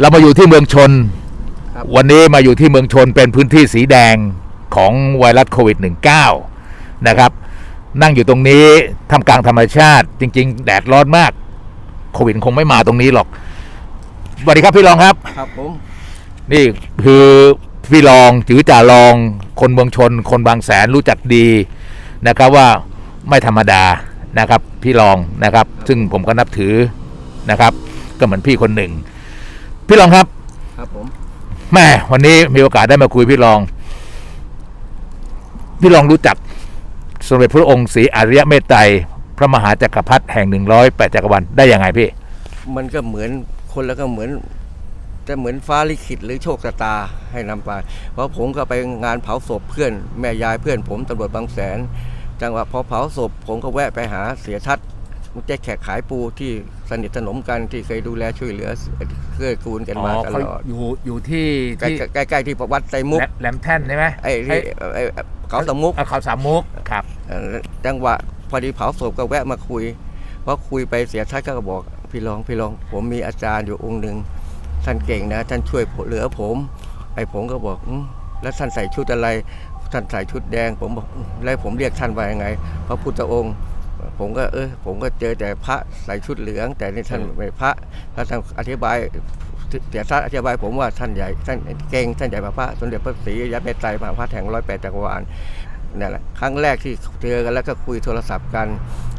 เรามาอยู่ที่เมืองชนครับวันนี้มาอยู่ที่เมืองชนเป็นพื้นที่สีแดงของไวรัสโควิด -19 นะครับ นั่งอยู่ตรงนี้ทำกลางธรรมชาติ จริง ๆ แดดร้อนมาก โควิดคงไม่มาตรงนี้หรอกสวัสดีครับพี่รองครับ ครับผม นี่คือพี่รองจือจ่าลองคนเมืองชน คนบางแสนรู้จักดีนะครับว่าไม่ธรรมดานะครับ พี่รองนะครับ ซึ่งผมก็นับถือนะครับ ก็เหมือนพี่คนหนึ่ง พี่รองครับครับผมแม่วันนี้มีโอกาสได้มาคุยพี่รอง พี่รองรู้จักสมเด็จพระองค์ศรีอริยเมตไตรพระมหาจักรพรรดิแห่งหนึ่งร้อยแปดจักรวาลได้ยังไงพี่ มันก็เหมือนคนแล้วก็เหมือนจะเหมือนฟ้าลิขิตหรือโชคชะตาให้นำไป เพราะผมก็ไปงานเผาศพเพื่อนแม่ยายเพื่อนผมตำรวจบางแสน จังหวะพอเผาศพ ผมก็แวะไปหาเสียทัศน์เจ๊แขกขายปูที่ สนิทสนมกันที่เคยดูแลช่วยเหลือเกื้อกูลกันมาตลอดอยู่อยู่ที่ใกล้ใกล้ใกล้ที่วัดไซมุกแหลมแท่นใช่ไหมไอ้ที่ไอ้เขาสมมุกอะเขาสามมุกครับเอ่อจังหวะพอดีเผาศพก็แวะมาคุยพอคุยไปเสียทัศน์ก็บอกพี่รองพี่รอง ผมมีอาจารย์อยู่องค์หนึ่งท่านเก่งนะท่านช่วยเหลือผม ไอ้ผมก็บอกอมแล้วท่านใส่ชุดอะไรท่านใส่ชุดแดงผมบอกอืมแล้วผมเรียกท่านว่ายังไง พระพุทธองค์ ผมก็เออผมก็เจอแต่พระใส่ชุดเหลือง แต่นี่ท่านไม่พระแล้วท่านอธิบายเสียทัศน์อธิบายผมว่าท่านใหญ่ท่านเก่งท่านใหญ่กว่าพระสมเด็จพระศรีอริยเมตไตรมหาพระแห่งร้อยแปดจักรวาลนั่นแหละครั้งแรกที่เจอกันแล้วก็คุยโทรศัพท์กัน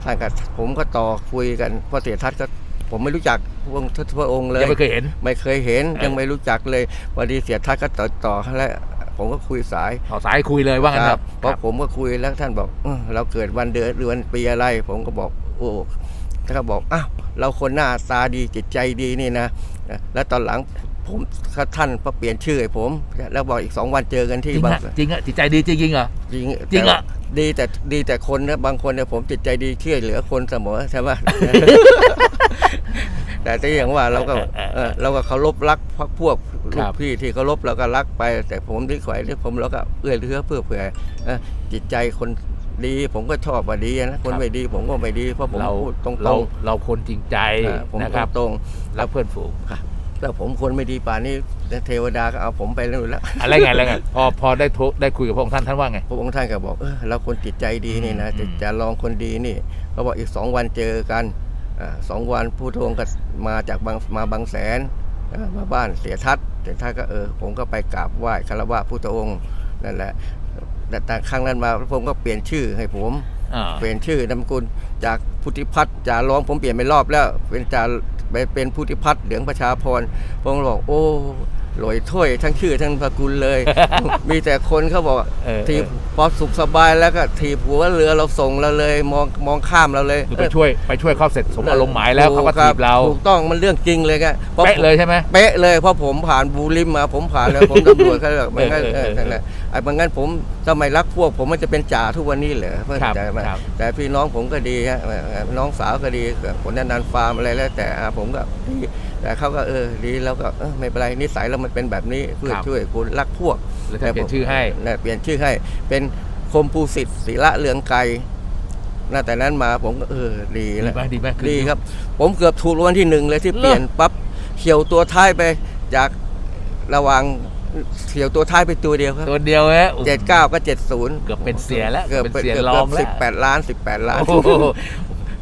ท่านก็ผมก็ต่อคุยกันเพราะเสียทัศน์ก็ผมไม่รู้จักพระองค์พระองค์เลยยังไม่เคยเห็น ไม่เคยเห็นเออยังไม่รู้จักเลยวันดีเสียทัศน์ก็ต่อต่อแล้ว ผมก็คุยสายต่อสายคุยเลยว่างั้นคครัรับบเพราะผมก็คุยแล้วท่านบอกเอ้อเราเกิดวันเดือนเดือนปีอะไร ผมก็บอกโอ้ท่านก็บอกอ้าวเราคนหน้าตาดีจิตใจดีนี่นะ แล้วตอนหลังผมท่านก็เปลี่ยนชื่อให้ผม แล้วบอกอีกสองวันเจอกันจที่ริงบางอะจริงอะจิตใจดีจริงจริงเหรอจริงจริงอะแต่ดีแต่ดีแต่คนนะบางคนเนี่ยผมจิตใจดีช่วยเหลือคนเสมอใช่ไหม แต่ที่อย่างว่าเราก็เออเราก็เคารพรักพวกพวกคลูรักบพี่ที่เคารพเราก็รักไป แต่ผมที่ข่อยที่ผมเราก็เอื้อเฟื้อเพื่อเผื่อเออจิตใจคนดีผมก็ชอบว่าดีนะคนไม่ดีผมก็ไม่ดีเพราะผมเราพูดตรงๆเราเราคนจริงใจเออผมนะครับตรงแล้วเพื่อนฝูงๆแล้วผมคนไม่ดีป่านนี้เทวดาก็เอาผมไปแล้วแล้วอะไรไงอะไรไงพอพอได้โทรได้คุยกับพระองค์ท่านท่านว่าไงพระองค์ท่านก็บอกเออเราคนจิตใจดีนี่นะอืจะมจะลองคนดีนี่เขาบอกอีกสองวันเจอกันอ่า สองวันผู้ทวงก็มาจากบางมาบางแสนเอ่อมาบ้านเสียทัศน์เสียทัศน์ก็เออผมก็ไปกราบไหว้คารวะพุทธองค์นั่นแหละแต่แต่ครั้งนั้นมาพระองค์ก็เปลี่ยนชื่อให้ผมอ่าเปลี่ยนชื่อนามสกุลจากพุทธิพัฒน์จ่าร้องผมเปลี่ยนไปรอบแล้วเป็นจ่าไปเป็นพุทธิพัฒน์เหลืองประชาพรผมก็บอกโอ้ ลอยถ้วยทั้งชื่อทั้งสกุลเลย มีแต่คนเขาบอกเออทีเออ พอสุขสบายแล้วก็ทีผัวเรือเราส่งเราเลย มองมองข้ามเราเลยคือไปช่วยไปช่วยเขาเสร็จสมอารมณ์หมายแล้วเขาก็ถูถีบเราถูกต้องมันเรื่องจริงเลยครับพราะ เป๊ะเลยใช่ไหม เป๊ะเลยเพราะผมผ่านบูริมมาผมผ่านแล้วผมตำรวจเขาแบบไม่งั้นเอเอออเออนั่นแหละไอ้บางงั้นผมสมัยรักพวก ผมมันจะเป็นจ่าทุกวันนี้เหรอเพื่อนครับใจไหมครับแต่พี่น้องผมก็ดีฮะเอ่อน้องสาวก็ดีผลนันฟาร์มอะไรแล้ว แต่อาผมก็ดีแต่เขาก็เออดีแล้วก็เออไม่เป็นไรนิสัยเรามันเป็นแบบนี้เพื่อช่วยคุณรักพวกแล้วท่านเปลี่ยนชื่อให้นะเปลี่ยนชื่อให้ เป็นคมภูสิทธิ์ศิระเลืองไกรน่าแต่นั้นมาผมก็เออดีดีแล้วไหมดีไหมอดีครับ ผมเกือบถูกรางวัลที่หนึ่งเลยที่เปลี่ยนปั๊บเขียวตัวท้ายไปจากระหว่าง เขียวตัวท้ายไปตัวเดียวครับตัวเดียวฮะเจ็ดเก้าก็เจ็ดศูนย์เกือบเป็นเสียแล้วเกือบเป็นเป็นเสียเกือบรองแล้วสิบแปดล้านสิบแปดล้านโอ้โห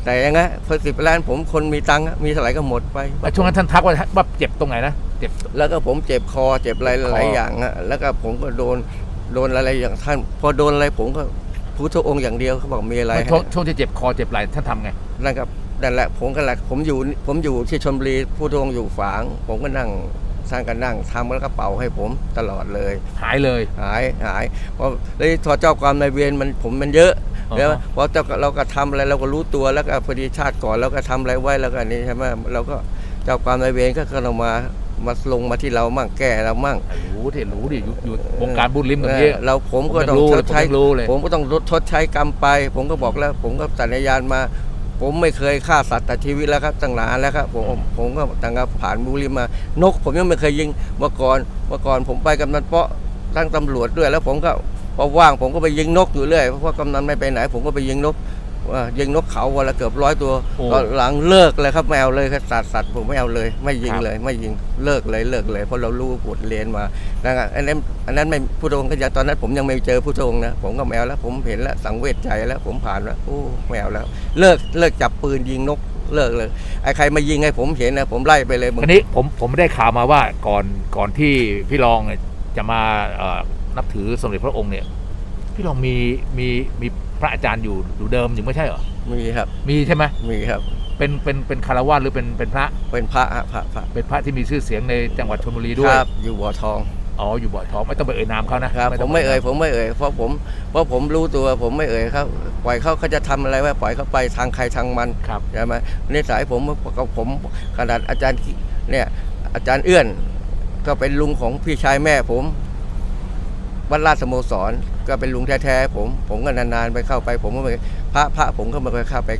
แต่ยังไงพอสิบล้านผมคนมีตังค์อะมีเท่าไหร่ก็หมดไปแล้วช่วงนั้นท่านทักว่าว่าเจ็บตรงไหนนะเจ็บแล้วก็ผมเจ็บคอเจ็บอะไรคอหลายอย่างอะแล้วก็ผมก็โดนโดนอะไรอย่างท่าน พอโดนอะไรผมก็พุทธองค์อย่างเดียวเขาบอกมีอะไรช่วงช่วงที่เจ็บคอเจ็บไหล่ท่านทำไงนั่นครับนั่นแหละผมก็แหละผมอยู่ผมอยู่ที่ชลบุรีพุทธองค์อยู่ฝาง ผมก็นั่ง สร้างกันนั่งทำแล้วก็เป่าให้ผมตลอดเลย หายเลย หายหายเพราะเลยพอเจ้าความนายเวรมันผมมันเยอะอ๋อ แล้วพอเจ้าเราก็ทำอะไรเราก็รู้ตัวแล้วก็พอดีชาติก่อนเราก็ทำอะไรไว้แล้วก็นี่ใช่ไหมเราก็เจ้าความนายเวรก็เข้ามามาลงมาที่เรามั่งแก้เรามั่ง รู้ดิรู้ดิอยู่อยู่วงการบุญลิ้มแบบนี้ เออเราผมก็ผมยังต้องรู้ชเลยดใช้ผมยังรู้เลย ผมก็ต้องลดชดใช้กรรมไป ผมก็บอกแล้ว ผมก็สัญญาณมา ผมไม่เคยฆ่าสัตว์แต่ชีวิตแล้วครับตั้งนานแล้วครับผมผมก็ตั้งแต่ผ่านบุรีมา นก ผมยังไม่เคยยิงเมื่อก่อนเมื่อก่อนผมไปกำนันเปาะตั้งตำรวจด้วย แล้วผมก็พอว่างผมก็ไปยิงนกอยู่เรื่อยเพราะว่ากำนันไม่ไปไหน ผมก็ไปยิงนก ยิงนกเขาวันละเกือบร้อยตัวโอ้ ตอนหลังเลิกเลยครับไม่เอาเลยครับสัตว์สัตว์ผมไม่เอาเลย ไม่ยิงครับเลย ไม่ยิงเลิกเลยเลิกเลยเพราะเรารู้บทเรียนมานะครับอันนั้นอันนั้นไม่พุทธองค์ก็ยังตอนนั้นผมยังไม่เจอพุทธองค์นะผมก็ไม่เอาแล้วผมเห็นแล้วสังเวชใจแล้วผมผ่านแล้วโอ้ไม่เอาแล้ว เลิกเลิกจับปืนยิงนกเลิกเลยไอ้ใครมายิงให้ผมเห็นนะผมไล่ไปเลยมึง ทีนี้ผมผมได้ข่าวมาว่าก่อนก่อนที่พี่รองเนี่ยจะมาเอ่อนับถือสมเด็จพระองค์เนี่ย พี่รองมีมีมี พระอาจารย์อยู่อยู่เดิมอยู่ไม่ใช่เหรอ มีครับ มีใช่ไหมมีครับ เป็นเป็นเป็นคารวะหรือเป็นเป็นพระ เป็นพระฮะพระพระเป็นพระที่มีชื่อเสียงในจังหวัดชลบุรีด้วย ครับ อยู่บ่อทอง อ๋อ อยู่บ่อยทองไม่ต้องไปเอ่ยนามเขานะครับผต้มงไม่เอ่ยผมไม่เอ่ยเพราะผมเพราะผมรู้ตัวผมไม่เอ่ยครับปล่อยเขาเขาจะทำอะไรไว้ปล่อยเขาไปทางใครทางมันครับใช่ไหมนิสัยผมกับผมขนาดอาจารย์เนี่ยอาจารย์เอื้อน ก็เป็นลุงของพี่ชายแม่ผมวัดราชสโมสร ก็เป็นลุงแท้ๆผม ผมก็นานๆไปเข้าไป ผมก็ไม่พระพระผมก็ไม่เคยเข้าไป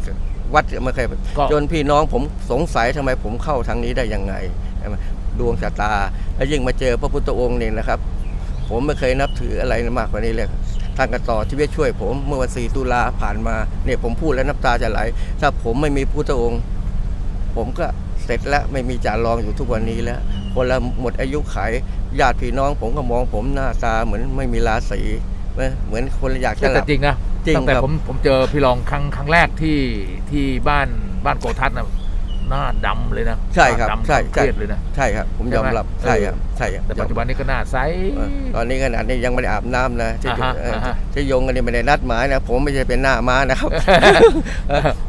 วัดไม่เคยก็ จนพี่น้องผมสงสัยทำไมผมเข้าทางนี้ได้ยังไงใช่ไหมดวงชะตา แล้วยิ่งมาเจอพระพุทธองค์เนี่ยนะครับ ผมไม่เคยนับถืออะไรมากกว่านี้เลยท่านก็ต่อชีวิตช่วยผมเมื่อวัน4ตุลาผ่านมาเนี่ยผมพูดแล้วน้ำตาจะไหล ถ้าผมไม่มีพุทธองค์ ผมก็เสร็จแล้วไม่มีจารองอยู่ทุกวันนี้แล้ว คนละหมดอายุไขญาติพี่น้องผมก็มองผมหน้าตาเหมือนไม่มีราศี เหมือนคนอยากจะหแต่ลับจริงนะจริงตั้งแต่ครับ ผมผมเจอพี่รองครั้งครั้งแรกที่ที่บ้านบ้านโกทัศน์นะหน้าดำเลยนะใช่ครับหน้าดำใช่เคใช่รียดเลยนะ ใช่ครับ ผมยอมรับใช่ใช่ไหมครับใช่ครับแต่ปัจจุบันนี้ก็หน้าใสเออตอนนี้ขนาดนี้ยังไม่ได้อาบน้ำนะที่อ่าฮะเอ่ออ่าฮะ ที่ยงกันนี่ไม่ได้นัดหมายนะ ผมไม่ใช่เป็นหน้าม้านะครับ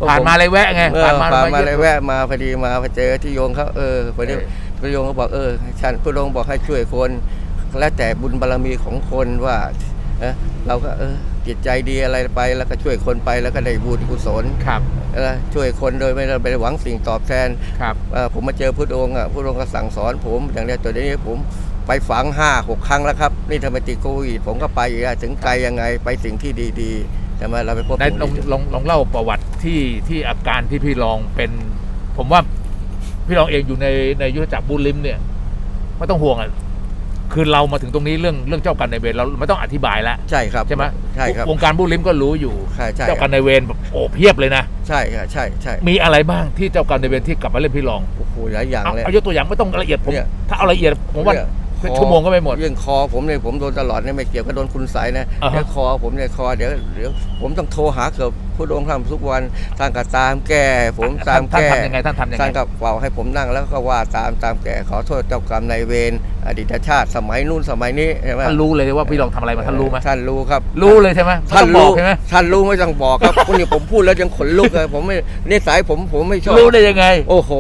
ผ่านมาเลยแวะไงเออผ่านมาผ่านมายี่เลยแวะมาพอดีมาพอเจอที่โยงเขาเออพอดีเออพี่โยงเขาบอกเออฉันพี่โยงบอกให้ช่วยคน แล้วแต่บุญบารมีของคนว่า เออเราก็เออจิตใจดีอะไรไป แล้วก็ช่วยคนไปแล้วก็ได้บุญกุศลครับแล้วช่วยคนโดยไม่ได้ไปหวังสิ่งตอบแทนครับเอ่อผมมาเจอพุทธองค์อะพุทธองค์ก็สั่งสอนผมอย่างเนี้ยตัวนี้ผมไปฝังห้าหกครั้งแล้วครับ นี่ทำไมติดโควิดผมก็ไปอีกอะถึงไกลยังไงไปสิ่งที่ดีๆแต่มาเราไปพบได้ลองสิ่ที่ลองลองเล่าประวัติที่ที่อาการที่พี่รองเป็น ผมว่าพี่รองเองอยู่ในในยุทธจักรบุญลิมเนี่ยไม่ต้องห่วงอะ คือเรามาถึงตรงนี้เรื่องเรื่องเจ้ากรรนายเวรเราไม่ต้องอธิบายแล้วใช่ครับใช่ไหมใช่ครับวงการบุญลิมก็รู้อยู่ใช่ใช่เจ้ากรรนายเวรแบบโอ้เพียบเลยนะใช่ครับใช่ใช่มีอะไรบ้างที่เจ้ากรรนายเวรที่กลับมาเล่นพี่รองโอ้โหหลายอย่างเอาเลยเอายกตัวอย่างไม่ต้องละเอียดผมเนี่ยถ้าเอาละเอียดผมว่า เนี่ยเป็นชั่วโมงก็ไม่หมด เรื่องคอผมเนี่ยผมโดนตลอดเนี่ยไม่เกี่ยวกับโดนคุณใสยนะอ่าฮะ เดี๋ยวคอผมเนี่ยคอเดี๋ยวเดี๋ยวผมต้องโทรหาเกือบพุทธองค์ทำทุกวันทางก็ตามแก้ผมตามท่านแก้ทำยังไงท่านทำยังไง ท่านก็เป่าให้ผมนั่งแล้วก็ว่าตามตามแก่ขอโทษเจ้ากรรมนายเวรอดีตชาติสมัยนู่นสมัยนี้ใช่ไหมท่านรู้เลยว่าพี่รองทำอะไรมาท่านรู้ไหมท่านรู้ครับ รู้เลยใช่ไหมไม่ท่านต้องบอรู้กใช่ไหมท่านรู้ไม่ต้องบอกครับคนนี้ผมพูดแล้วยังขนลุกเลยผมไม่นิสัยผมผมไม่ชอบรู้ได้ยังไง โอ้โห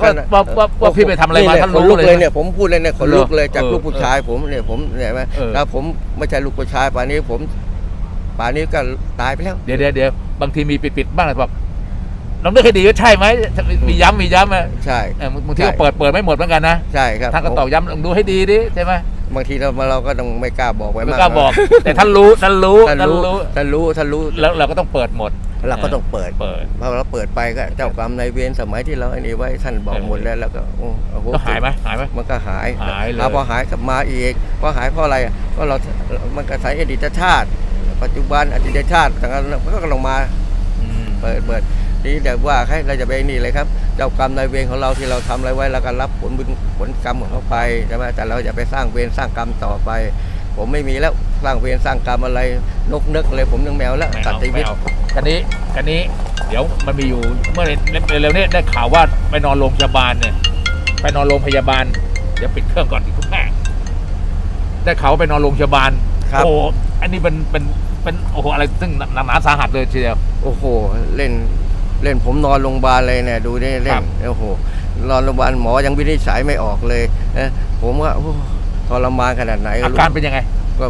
ว่าว่าว่าว่าพี่ไปทำอะไรมาเนี่ยท่านขนรู้ลุกเลยเลย เนี่ยผมพูดเลยเนี่ยขนลุกเลยจากเออลูกผู้ชายผมเนี่ยผมเนี่ยไหมเออถ้าผมไม่ใช่ลูกผู้ชายป่านนี้ผม ป่านนี้ก็ตายไปแล้ว เดี๋ยวเดี๋ยวเดี๋ยวบางทีมีปิดๆบ้างนะบอกน้องเลือกให้ดีก็ใช่ไหมมีย้ำมีย้ำอะใช่ เออบางทีใช่ก็เปิดเปิดไม่หมดเหมือนกันนะใช่ครับท่านก็ตอกย้ำลองดูให้ดีดิใช่ไหมบางทีเราเราก็ต้องไม่กล้าบอกไว้ไม่มากกล้าบอก แต่ท่านรู้ท่านรู้ท่านท่านรู้รู้ท่านรู้ท่านรู้ แล้วเราก็ต้องเปิดหมด เราก็ต้องเปิดเปิด พอเราเปิดไปก็เจ้ากรรมนายเวรสมัยที่เราไอ้นี่ไว้ท่านบอกเออหมดแล้วแล้วก็โอ้โหก็หายไหมหายไหม มันก็หายหายเลย แล้วพอหายกลับมาอีกพอหายเพราะอะไรอะก็เรามันก็ใช้อดีตชาติ ปัจจุบันอดีตชาติต่างกันมันก็กำลังมา อืม เปิดเปิดนี่แต่ว่าให้เราจะไปนี่เลยครับ เจ้ากรรมนายเวรของเราที่เราทำอะไรไว้แล้วก็รับผลบุญผลกรรมของเขาไปใช่ไหมแต่เราอย่าไปสร้างเวรสร้างกรรมต่อไป ผมไม่มีแล้วสร้างเวรสร้างกรรมอะไรนกนึกเลยผมยังแมวแล้วไม่ตัดเอาชีวิไม่ตเอา กันนี้กันนี้เดี๋ยวมันมีอยู่เมื่อเร็วๆนี้ได้ข่าวว่าไปนอนโรงพยาบาลเนี่ย ไปนอนโรงพยาบาล เดี๋ยวปิดเครื่องก่อนที่คุณแม่ได้ข่าวว่าไปนอนโรงพยาบาลครับ โอ้อันนี้เป็นเป็นเป็นโอ้โหอะไรซึ่งหนักหนาสาหัสเลยทีเดียว โอ้โห เล่นเล่นผมนอนโรงพยาบาลเลยเนี่ยดูนี่เล่ครันบ โอ้โหนอนโรงพยาบาลหมอยังวินิจฉัยไม่ออกเลยนะผมว่าโอ้ทรมานขนาดไหนอาการเป็นยังไง ก็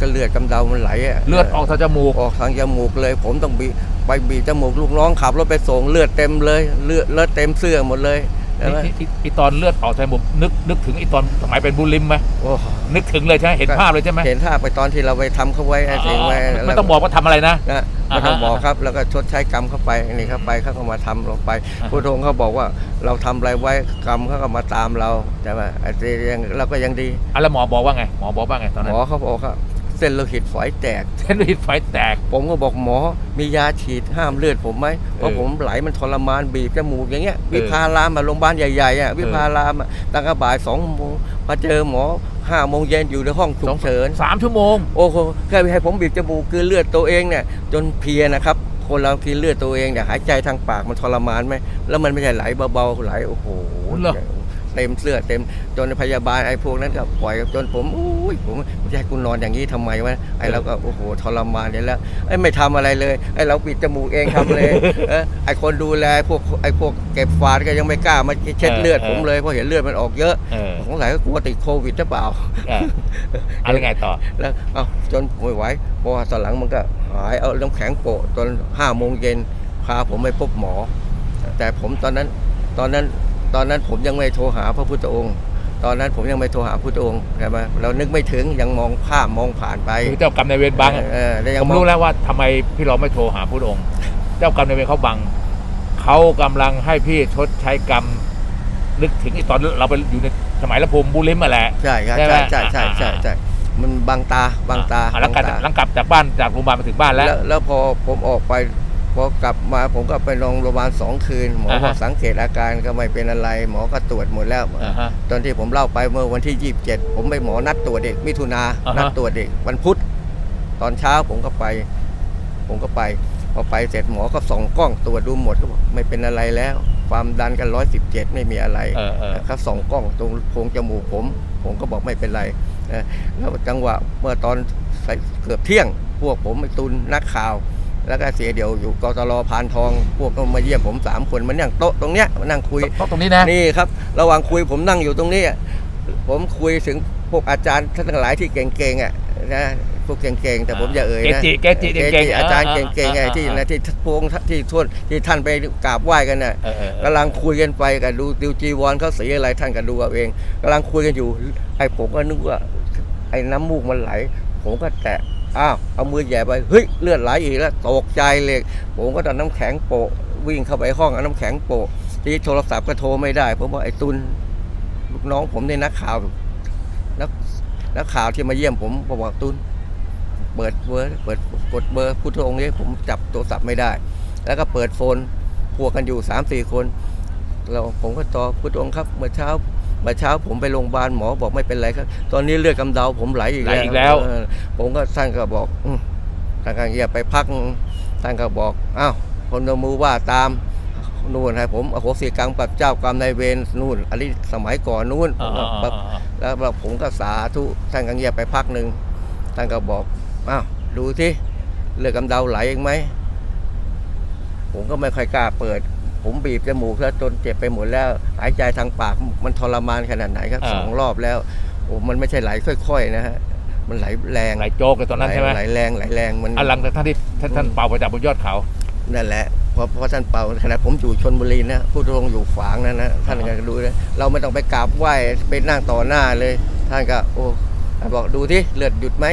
ก็เลือดกำเดามันไหละเลือดออกทางจมูก ออกทางจมูกเลย ผมต้องบีไปบีบจมูกลูกน้องขับรถไปส่งเลือดเต็มเลย เลือดเลือดเต็มเสื้อหมดเลยใช่ไหมไอ้ไอ้ไอีตอนเลือดออกทางจมูกนึกนึกถึงไอีตอนสมัยเป็นบุลลิมไหมโอ้นึกถึงเลยใช่ไหมเห็นภาพเลยใช่ไหมเห็นท่าไปตอนที่เราไปทำเขาไว้ไอ้สิ่งไว้ไม่ต้องบอกว่าทำอะไรนะ นะอ่าไม่ฮะต้องบอกครับ แล้วก็ชดใช้กรรมเข้าไปนี่เข้าไปเขาก็มาทำลงไปอ่าฮะพุทธองค์เขาบอกว่าเราทำอะไรไว้กรรมเขาก็มาตามเราใช่ไหมไอ้ที่ยังเราก็ยังดี อะแล้วหมอบอกว่าไงหมอบอกว่าไงตอนหนั้มนอเขาบอกว่า เส้นโลหิตฝอยแตก เส้นเลือดไฟแตก ผมก็บอกหมอ มียาฉีดห้ามเลือดผมไหมเพราะผมไหลมันทรมานบีบจมูกอย่างเงี้ย วิพารามอะโรงพยาบาลใหญ่ๆอะวิพารามอะตั้งแต่บ่ายสองโมงมาเจอหมอห้าโมงเย็นอยู่ในห้องฉุกเฉิน สามชั่วโมง โอ้โหแค่ให้ผมบีบจมูกคือเลือดตัวเองเนี่ยจนเพลียนะครับ คนเราทีเลือดตัวเองเนี่ยหายใจทางปากมันทรมานไหมแล้วมันไม่ใช่ไหลเบาๆไหลโอ้โหเหรอ เต็มเสื้อเต็มจนพยาบาลไอ้พวกนั้นก็ปล่อยจนผมอุ้ยผมจะให้คุณนอนอย่างนี้ทำไมวะไอ้เราก็โอ้โหทรมานเนี่ยแล้วไอ้ไม่ทำอะไรเลยไอ้เราปิดจมูกเองทำเลยเออไอ้คนดูแลพวกไอ้พวกเก็บฝาดก็ยังไม่กล้ามาเช็ดเลือดผมเลยเพราะเห็นเลือดมันออกเยอะเออสงสัยก็กลัวติดโควิดหรือเปล่าเอออะไรไงต่อแล้วเอาจนไม่ไหวเพราะว่าตอนหลังมันก็หายเอาน้ำแข็งโปะจนห้าโมงเย็นพาผมไปพบหมอ แต่ผมตอนนั้นตอนนั้น ตอนนั้นผมยังไม่โทรหาพระพุทธองค์ ตอนนั้นผมยังไม่โทรหาพระพุทธองค์ใช่ไหมเรานึกไม่ถึงยังมองข้ามมองผ่านไปคือเจ้ากรรมนายเวรบังอะเออแล้วยัผมงมอง รู้แล้วว่าทำไมพี่เราไม่โทรหาพระองค์ เจ้ากรรมนายเวรเขาบังเขากำลังให้พี่ชดใช้กรรม นึกถึงไอ้ตอนเราไปอยู่ในสมัยละภูมิบุริมมาแหละ ใช่ครับใช่ไหม ใช่ใช่ใช่ใช่ใช่มันบังตาบังตาอะหลังกลับบังตาหลังกลับจากบ้านจากโรงพยาบาลมาถึงบ้านแล้ว แล้วแล้วพอผมออกไป พอกลับมาผมก็ไปนอนโรงพยาบาลสองคืน หมออ่าบอฮะกสังเกตอาการก็ไม่เป็นอะไร หมอก็ตรวจหมดแล้ว อ่าฮะตอนที่ผมเล่าไปเมื่อวันที่ 27 ผมไปหมอนัดตรวจเด็กมิถุนาอ่าฮะ นัดตรวจเด็กวันพุธ ตอนเช้าผมก็ไป ผมก็ไป พอไปเสร็จหมอก็ส่องกล้องตรวจดูหมดก็บอกไม่เป็นอะไรแล้ว ความดันกันร้อยสิบเจ็ดไม่มีอะไร เออเออ เขาส่องกล้องตรงโพรงจมูกผม ผมก็บอกไม่เป็นไรนะแล้วจังหวะเมื่อตอนเกือบเที่ยง พวกผมไอ้ตุนนักข่าว แล้วก็เสียเดียวอยู่กตลพานทองพวกก็มาเยี่ยมผมสามคนมานั่งโต๊ะตรงเนี้ยมานั่งคุยโต๊ะตรงนี้นะนี่ครับ ระหว่างคุยผมนั่งอยู่ตรงนี้อะผมคุยถึงพวกอาจารย์ท่านทั้งหลายที่เก่งๆอะนะพวกเก่งๆแต่ผมอย่าเอ่ยเกนะจิเกจิเก่งๆอาจารย์อ่าเก่งๆไงอ่าที่อ่านะที่พวงที่ทวนที่ท่านไปกราบไหว้กันน่ะเออเออเออกำลังคุยกันไปกันดูดูจีวรเขาสีอะไรท่านก็ดูเอาเองกำลังคุยกันอยู่ไอ้ผมก็นึกว่าไอ้น้ำมูกมันไหล ผมก็แตะ อ้าวเอามือแย่ไปเฮ้ยเลือดไหลอีกแล้วตกใจเลยผมก็ตอนน้ำแข็งโปะวิ่งเข้าไปห้องเอาน้ำแข็งโปะทีโทรศัพท์ก็โทรไม่ได้ผมบอกไอ้ตุนลูกน้องผมในนักข่าวนักนักข่าวที่มาเยี่ยมผมบอกว่าตุนเปิดเบอร์เปิดกดเบอร์พุทธองค์นี้ผมจับโทรศัพท์ไม่ได้ แล้วก็เปิดโฟนพวกกันอยู่สามสี่คนเราผมก็ต่อพุทธองค์ครับเมื่อเช้า เมื่อเช้าผมไปโรงพยาบาลหมอบอกไม่เป็นไรครับ ตอนนี้เลือดกำเดาผมไหลอีกไหลแล้วอีกแล้วเออผมก็ท่านก็บอกอืมท่านก็อย่าไปพักท่านก็บอกอ้าวคนเอามือว่าตามนู่นให้ผมอโหสิกรรมกับเจ้ากรรมนายเวรนู่นอันนี้สมัยก่อนนู่นอ่าอ่าอ่าอ่าแล้วผมก็สาธุท่านก็เงียบไปพักหนึ่งท่านก็บอกอ้าวดูที่เลือดกำเดาไหลเองไหมผมก็ไม่ค่อยกล้าเปิด ผมบีบจมูกแล้วจนเจ็บไปหมดแล้วหายใจทางปากมันทรมานขนาดไหนครับอ่า สองรอบแล้วโอ้มันไม่ใช่ไหลค่อยๆนะฮะมันไหลแรงไหลโจกเลยตอนนั้นใช่ไหมไหลแรงไหลแรงมันอะหลังจากท่านที่ท่านท่านเป่าไปจากบนยอดเขา นั่นแหละเพราะเพราะท่านเป่าขณะผมอยู่ชนบุรีนะผู้ตรงอยู่ฝางนั่นนะท่านก็ดูนะเราไม่ต้องไปกราบไหว้ไปนั่งต่อหน้าเลย ท่านก็ โอ้ท่านบอกดูที่เลือดหยุดไหม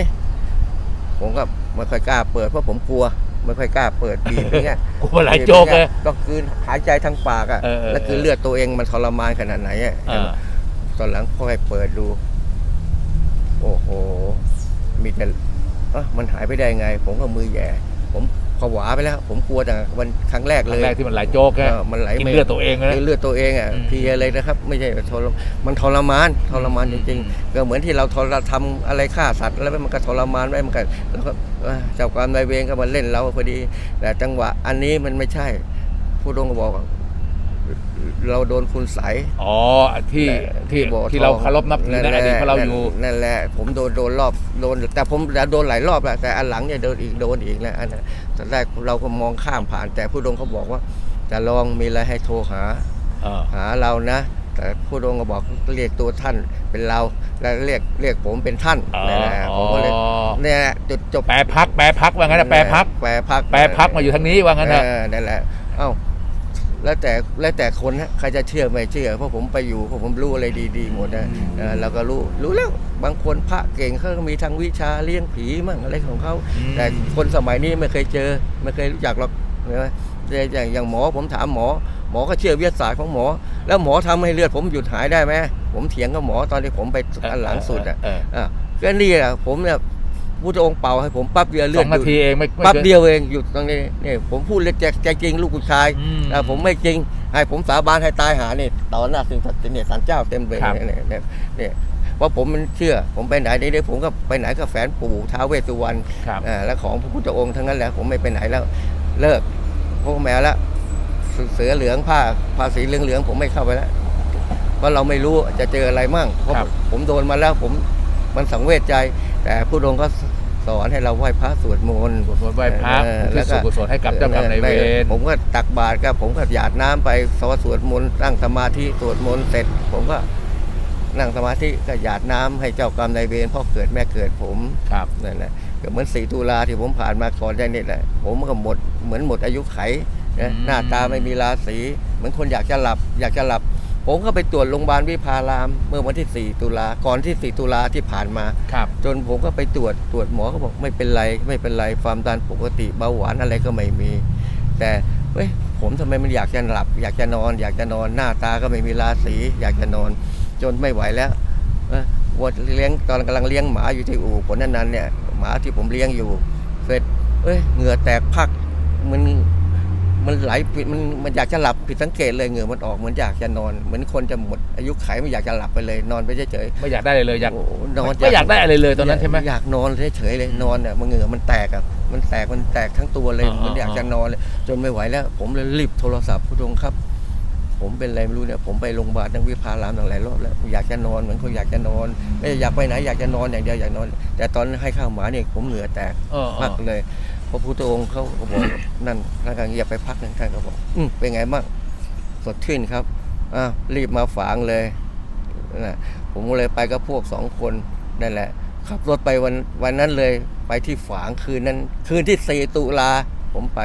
ผมก็ไม่ค่อยกล้าเปิดเพราะผมกลัว ไม่ค่อยกล้าเปิดบีบอย่างเงี้ยกูมาไหลโจกเลยต้องคืนหายใจทางปากอะ เออเออแล้วคือเลือดตัวเองมันทรมานขนาดไหนอะอ่าตอนหลังพ่อให้เปิดดู โอ้โห มีแต่เอ้อมันหายไปได้ไง ผมก็มือแหย่ผมผวาไปแล้ว ผมกลัวแต่วันครั้งแรกคเลรั้งยแรกที่มันไหลโจกเอนะอมันไหลกินไม่ เลือดตัวเองนะกินเลือดตัวเองอะอืมเพลียเลยนะครับ ไม่ใช่ทรมมันทรมานทรมานจริง อืม ๆ ก็เหมือนที่เราทรทำอะไรฆ่าสัตว์แล้วมันก็ทรมานไว้มันก็แล้วก็ เอ้อเจ้ากรรมนายเวรก็มาเล่นเราพอดี แต่จังหวะอันนี้มันไม่ใช่ ผู้ดงก็บอกว่าเราโดนคุณใสยอ๋อที่ที่บ่อที่ทเราองเคารพนับถือในอดีตของเราอยู่นั่นแหละผมโดนโดนรอบโดน แต่ผมโดนหลายรอบแล้วแต่อันหลังเนี่ยโดนอีกโดนอีกนะอันนั้นตอนแรกเราก็มองข้ามผ่าน แต่ผู้ดงเขาบอกว่าจะลองมีอะไรให้โทรหาเออหาเรานะ แต่ผู้ดงก็บอกเรียกตัวท่านเป็นเรา แล้วเรียกเรียกผมเป็นท่านอ๋อนี่แหละผมก็เลยเนี่ยแหละจุดจบแปรพักแปรพักว่างั้นนะแปรพัก แปรพักแปรพักมาอยู่ทางนี้ว่างั้นนะ เออนั่นแหละเอ้าแล้วแต่แล้วแต่คนฮะใครจะเชื่อไม่เชื่อเพราะผมไปอยู่เพราะผมรู้อะไรดีๆหมดนะเออเราก็รู้รู้แล้วบางคนพระเก่งเขาก็มีทางวิชาเลี้ยงผีมั่งอะไรของเขา อืม แต่คนสมัยนี้ไม่เคยเจอ ไม่เคยรู้จักหรอกเห็นไหมแต่อย่างอย่างหมอผมถามหมอ หมอก็เชื่อวิทยาศาสตร์ของหมอ แล้วหมอทำให้เลือดผมหยุดหายได้ไหมผมเถียงกับหมอตอนที่ผมไปอันหลังสุดอะเอออะก็นี่แหละผมเนี่ยพุทธองค์เป่าให้ผมปั๊บเดียวเลืสออดงนาทีเองไม่ไม่ปั๊บกินเดียวเองหยุดตรงนี้นี่ผมพูดเลยใจใจจริงลูกผู้ชายอืมแต่ผมไม่จริงให้ผมสาบานให้ตายหานี่ต่อหน้าสิ่งศักดิ์สิทธิ์เนี่ยศาลเจ้าเต็มเลยครับเนี่ยเนี่ยเนี่ยเพราะผมมันเชื่อ ผมไปไหนเดี๋ยวผมก็ไปไหนก็แฝนปู่ท้าวเวสสุวรรณครับอ่าแล้วของพระพุทธองค์ทั้งนั้นแหละผมไม่ไปไหนแล้ว เลิกพวกแมวแล้ว เสืเสือเหลืองผ้าผ้าสีเหลืองเหลืองๆผมไม่เข้าไปแล้วเพราะเราไม่รู้จะเจออะไรมั่งเพราะครับ ผมโดนมาแล้วผมมันสังเวชใจ แต่พระองค์ก็สอนให้เราไหว้พระสวดมนต์ สวดไหว้พระเอออุทิศส่วนกุศลให้กับเจ้ากรรมนายเวร ผมก็ตักบาตรก็ผมก็หยาดน้ำไปสวดสวดมนต์ตั้งสมาธิสวดมนต์เสร็จ ผมก็นั่งสมาธิก็หยาดน้ำให้เจ้ากรรมนายเวรพ่อเกิดแม่เกิดผมครับ นั่นแหละก็เหมือนสีตุลาที่ผมผ่านมาก่อนได้นี่แหละผมก็หมดเหมือนหมดอายุไข นะอืมหน้าตาไม่มีราศีเหมือนคนอยากจะหลับ อยากจะหลับ ผมก็ไปตรวจโรงพยาบาลวิภาราม เมื่อวันที่ 4 ตุลาก่อนที่ 4 ตุลาที่ผ่านมา ครับ จนผมก็ไปตรวจตรวจหมอเขาบอกไม่เป็นไร ไม่เป็นไรความดันปกติเบาหวานอะไรก็ไม่มี แต่เฮ้ยผมทำไมมันอยากจะหลับ อยากจะนอน อยากจะนอนหน้าตาก็ไม่มีราศีอยากจะนอน จนไม่ไหวแล้วเอ้ยวัวเลี้ยงตอนกำลังเลี้ยงหมาอยู่ที่อู่ผลนั้นนั้นๆเนี่ยหมาที่ผมเลี้ยงอยู่เสร็จเอ้ยเหงื่อแตกพักมัน มันไหลผิดมันมันอยากจะหลับผิดสังเกตเลยเหงื่อมันออกเหมือนอยากจะนอน เหมือนคนจะหมดอายุไขไม่อยากจะหลับไปเลย นอนไปเฉยไม่อยากได้อะไรเลยอยากๆโอ้โหนอนไม่อยากได้อะไรเลยตอนนั้นใช่ไหม อยากนอนเฉยๆเลยนอนเนี่ยมันเหงื่อมันแตกอะมันแตกมันแตกทั้งตัวเลยอ่ามันอยากจะนอนเลยจนไม่ไหวแล้ว ผมเลยรีบโทรศัพท์ผู้ชมครับ ผมเป็นอะไรไม่รู้เนี่ยผมไปโรงพยาบาลทั้งวิภารามตั้งหลายรอบแล้วอยากจะนอนเหมือนคนอยากจะนอนไม่ได้อยากไปไหนอยากจะนอนอย่างเดียวอยากนอน แต่ตอนให้ข้าวหมาเนี่ยผมเหงื่อแตก เออเอมาอกเลย พระพุทธองค์เขาก็บอกนั่นท่านก็เงียบไปพักหนึงท่านก็บอก อืมเป็นไงบ้างสดชื่นครับอ่ารีบมาฝางเลยนะผมก็เลยไปกับพวกสองคนนั่นแหละขับรถไปวันวันนั้นเลยไปที่ฝางคืนนั้น คืนที่สี่ตุลาผมไป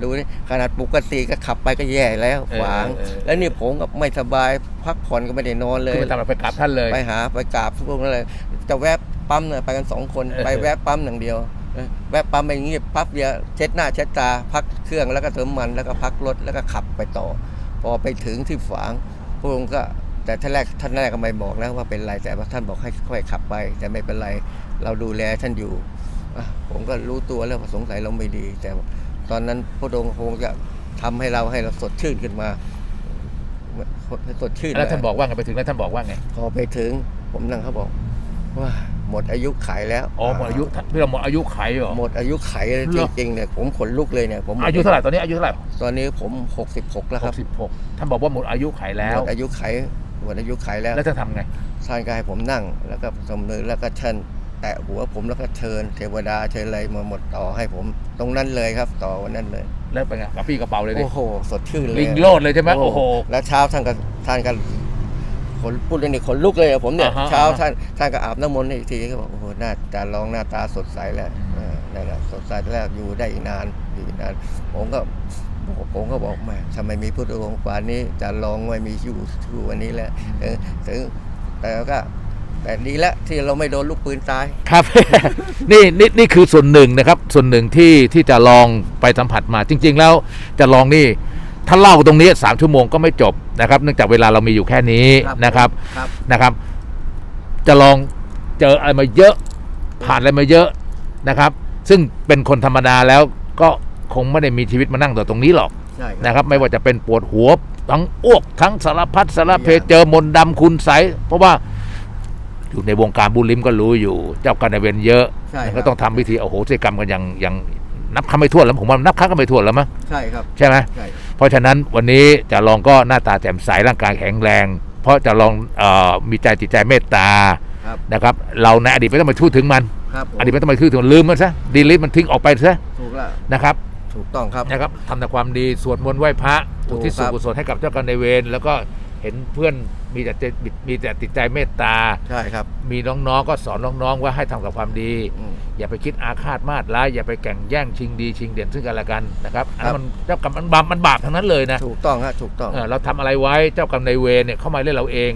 ดูนี่ขนาดปกติก็ขับไปก็แย่แล้วเออฝางเออแล้วนี่ผมก็ไม่สบายพักผ่อนก็ไม่ได้นอนเลยคือไปทำอะไรไปกราบท่านเลยไปหาไปกราบพวกนั้นเลยจะแวะปั๊มเนี่ยไปกันสองคนเออไปแวะปั๊มอย่างเดียวเออ แวะปั๊มไปอย่างงี้ปั๊บเดียวเช็ดหน้าเช็ดตา พักเครื่องแล้วก็เติมมันแล้วก็พักรถแล้วก็ขับไปต่อ พอไปถึงที่ฝางพระองค์ก็แต่ท่านแรกท่านแรกก็ไม่บอกนะว่าเป็นไรแต่ว่าท่านบอกให้ค่อยขับไป แต่ไม่เป็นไรเราดูแลท่านอยู่อะผมก็รู้ตัวแล้วว่าสงสัยเราไม่ดี แต่ตอนนั้นพระองค์คงจะทำให้เราให้เราสดชื่นขึ้นมาสดชื่นแล้วท่านบอกว่าไงไปถึงแล้วท่านบอกว่าไงพอไปถึง ผมนั่งเขาบอกว่า หมดอายุไขแล้วอ๋อหมดอายุท่านพี่เราหมดอายุไขเหรอหมดอายุไขเลยเหรอจริงๆเนี่ยผมขนลุกเลยเนี่ยผมหมดอายุเท่าไหร่ตอนนี้อายุเท่าไหร่ตอนนี้ผม 66 แล้วหครับกสิบหกท่านบอกว่าหมดอายุไขแล้หว มดอายุไขหมดอายุไขแล้วแล้วท่านทำไง ท่านก็ให้ผมนั่ง แล้วก็สมมือแล้วก็เชิญแตะหัวผมแล้วก็เชิญเทวดาเชิญอะไรมาหมดต่อให้ผม ตรงนั้นเลยครับ ต่อวันนั้นเลยแล้วเป็นไงกับพี่กระเป๋าเลยดิโอ้โหสดชื่นเลยลิงโลดเลยใช่ไหมโอ้โห แล้วเช้าท่านก็ท่านก็ ขนพูดเรื่องนี้ขนลุกเลยอะผมเนี่ยอ่าฮะเช้าอ่าฮะ ท่านท่านก็อาบน้ำมนต์ให้อีกทีก็บอกโอ้โหหน้าตาลองหน้าตาสดใสแล้วอืมเออนั่นแหละสดใสแล้วอยู่ได้อีกนานอยู่อีกนานผมก็บอกผมก็บอกแม่ทำไมมีพุทธองค์ป่านนี้จะลองไม่มีอยู่ทุกวันนี้แล้วเออถึงแต่ก็แต่ดีแล้วที่เราไม่โดนลูกปืนตาย ครับ นี่นี่นี่คือส่วนหนึ่งนะครับ ส่วนหนึ่งที่ที่จะลองไปสัมผัสมาจริง ๆ แล้วจะลองนี่ ถ้าเล่าตรงนี้สามชั่วโมงก็ไม่จบนะครับ เนื่องจากเวลาเรามีอยู่แค่นี้นะครับครับนะครับ จะลองเจออะไรมาเยอะผ่านอะไรมาเยอะนะครับ ซึ่งเป็นคนธรรมดาแล้วก็คงไม่ได้มีชีวิตมานั่งต่อตรงนี้หรอกใช่นะครับ ไม่ว่าจะเป็นปวดหัวทั้งอ้วกทั้งสารพัดสารเพอย่างเจอมนต์ดำคุณใสเพราะว่าอยู่ในวงการบุญลิมก็รู้อยู่ เจ้ากรรมนายเวรเยอะใช่มันคก็รับต้องทำพิธีอโหสิกรรมกันอย่างอย่างนับคำไม่ถ้วนแล้วผมว่านับครั้งก็ไม่ถ้วนแล้วมั้งใช่ครับ ใช่ไหม ใช่เพ ราะฉะนั้นวันนี้จะลองก็หน้าตาแจ่มใสร่างกายแข็งแรง เพราะจะลองเออมีใจจิตใจเมตตาครับนะครับเราในอดีตไม่ต้องไปพูดถึงมันครับผมอดีตไม่ต้องไปพูดถึงมันลืมมันซะดีลิทมันทิ้งออกไปซะถูกแล้วนะครับถูกต้องครับ นะครับทำแต่ความดีสวดมนต์ไหว้พระถูอุกทิศส่วนครับ กุศลให้กับเจ้ากรรมนายเวรแล้วก็ เห็นเพื่อนมีแต่จิตมีแต่จิตใจเมตตาใช่ครับ มีน้องๆก็สอนน้องๆว่าให้ทำกับความดีอืมอย่าไปคิดอาฆาตมาตร้ายอย่าไปแข่งแย่งชิงดีชิงเด่นซึ่งกันและกันนะครับอันครันั้นบมันเจ้ากรรมมันบาปมันบาปทั้งนั้นเลยนะถูกต้องฮะถูกต้องเออเราทำอะไรไว้เจ้ากรรมนายเวรเนี่ยเข้ามาเล่นเราเอง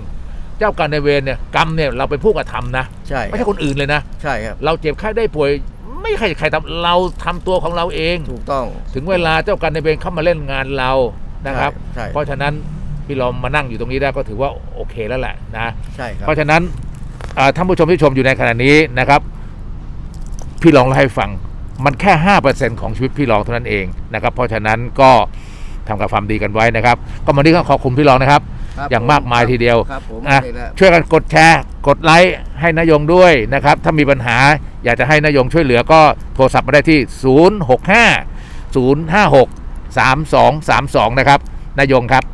เจ้ากรรมนายเวรเนี่ยกรรมเนี่ยเราเป็นผู้กระทำนะใช่ไม่ใช่คนอื่นเลยนะใช่ครับเราเจ็บไข้ได้ป่วยไม่ใครใครทำเราทำตัวของเราเองถูกต้อง ถึงเวลาเจ้ากรรมนายเวรเข้ามาเล่นงานเรานะครับใช่เพราะฉะนั้น พี่ลอมมานั่งอยู่ตรงนี้ได้ก็ถือว่าโอเคแล้วแหละนะใช่ครับเพราะฉะนั้นเอ่อท่านผู้ชมที่ชมอยู่ในขณะนี้นะครับ พี่รองเล่าให้ฟังมันแค่ห้าเปอร์เซ็นของชีวิตพี่รองเท่านั้นเองนะครับ เพราะฉะนั้นก็ทำกับความดีกันไว้นะครับ ก็วันนี้ก็ขอบคุณพี่รองนะครับครับ อย่างมากมายทีเดียวครับผมอะนี่แหละช่วยกันกดแชร์ กดไลค์ให้นายงด้วยนะครับ ถ้ามีปัญหาอยากจะให้นายงช่วยเหลือก็โทรศัพท์มาได้ที่ 065 056 3232 นะครับนายงครับ